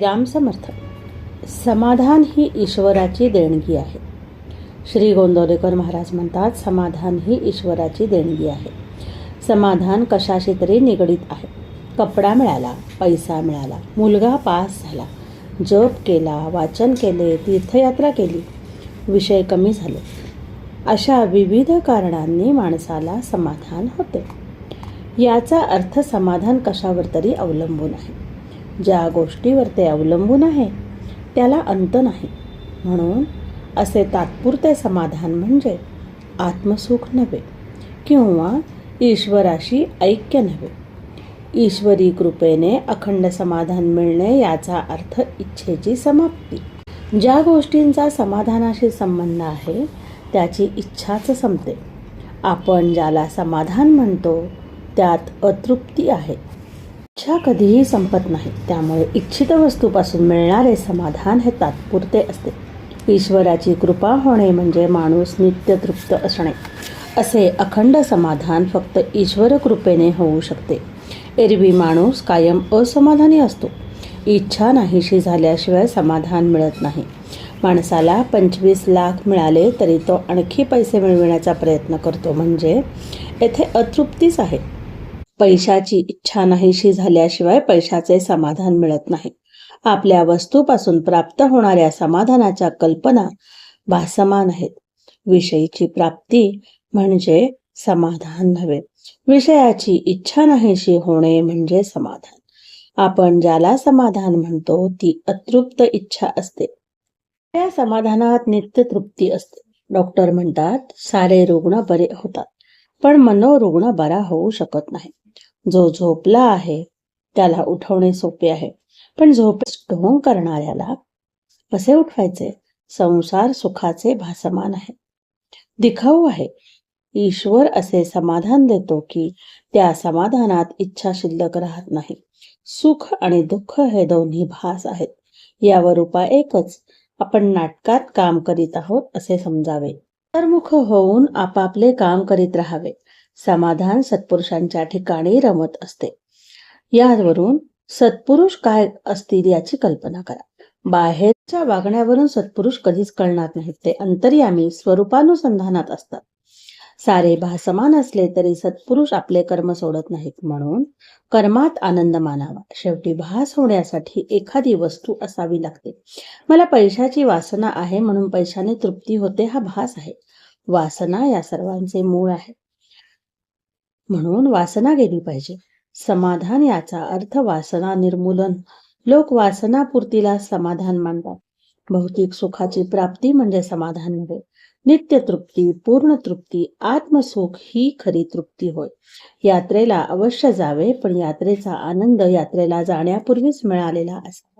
राम समर्थ. समाधान ही ईश्वराची देणगी आहे. श्री गोंदवलेकर महाराज म्हणतात समाधान ही ईश्वराची देणगी आहे. समाधान कशाशी तरी निगडीत आहे. कपडा मिळाला पैसा मिळाला मुलगा पास झाला जप केला वाचन केले तीर्थयात्रा केली विषय कमी झाले. अशा विविध कारणांनी माणसाला समाधान होते. याचा अर्थ समाधान कशावर तरी अवलंबून आहे. ज्या गोष्टीवर ते अवलंबून आहे त्याला अंत नाही. म्हणून असे तात्पुरते समाधान म्हणजे आत्मसुख नव्हे किंवा ईश्वराशी ऐक्य नव्हे. ईश्वरी कृपेने अखंड समाधान मिळणे याचा अर्थ इच्छेची समाप्ती. ज्या गोष्टींचा समाधानाशी संबंध आहे त्याची इच्छाच संपते. आपण ज्याला समाधान म्हणतो त्यात अतृप्ती आहे. इच्छा कधीही संपत नाही. त्यामुळे इच्छित वस्तूपासून मिळणारे समाधान हे तात्पुरते असते. ईश्वराची कृपा होणे म्हणजे माणूस नित्य तृप्त असणे. असे अखंड समाधान फक्त ईश्वर कृपेने होऊ शकते. एरवी माणूस कायम असमाधानी असतो. इच्छा नाहीशी झाल्याशिवाय समाधान मिळत नाही. माणसाला पंचवीस लाख मिळाले तरी तो आणखी पैसे मिळविण्याचा प्रयत्न करतो. म्हणजे येथे अतृप्तीच आहे. पैशाची इच्छा नाहीशी झाल्याशिवाय पैशाचे समाधान मिळत नाही. आपल्या वस्तूपासून प्राप्त होणाऱ्या समाधानाच्या कल्पना भासमान आहेत. विषयीची प्राप्ती म्हणजे समाधान नव्हे. विषयाची इच्छा नाहीशी होणे म्हणजे समाधान. आपण ज्याला समाधान म्हणतो ती अतृप्त इच्छा असते. त्या समाधानात नित्य तृप्ती असते. डॉक्टर म्हणतात सारे रुग्ण बरे होतात पण मनोरुग्ण बरा होऊ शकत नाही. जो झोपला आहे त्याला उठवणे सोपे आहे. पण झोप ढोंग करणाऱ्याला कसे उठवायचे? संसार सुखाचे भासमान आहे. दिखाऊ आहे. ईश्वर असे समाधान देतो की त्या समाधानात इच्छा शिल्लक राहत नाही. सुख आणि दुःख हे दोन्ही भास आहेत. यावर उपाय एकच. आपण नाटकात काम करीत आहोत असे समजावे. अंतर्मुख होऊन आपापले काम करीत राहावे. समाधान सत्पुरुषांच्या ठिकाणी रमत असते. यावरून सत्पुरुष काय असतील याची कल्पना करा. बाहेरच्या वागण्यावरून सत्पुरुष कधीच कळणार नाहीत. ते अंतर्यामी स्वरूपानुसंधानात असतात. सारे भासमान असले तरी सत्पुरुष आपले कर्म सोडत नाहीत. म्हणून कर्मात आनंद मानावा. शेवटी भास होण्यासाठी एखादी वस्तू असावी लागते. मला पैशाची वासना आहे म्हणून पैशाने तृप्ती होते हा भास आहे. वासना या सर्वांचे मूळ आहे. म्हणून वासना गेली पाहिजे. समाधान याचा अर्थ वासना निर्मूलन. लोक वासनापूर्तीला समाधान मानतात. भौतिक सुखाची प्राप्ती म्हणजे समाधान नव्हे. नित्य तृप्ती पूर्ण तृप्ती आत्मसुख ही खरी तृप्ती होय. यात्रेला अवश्य जावे पण यात्रेचा आनंद यात्रेला जाण्यापूर्वीच मिळालेला असा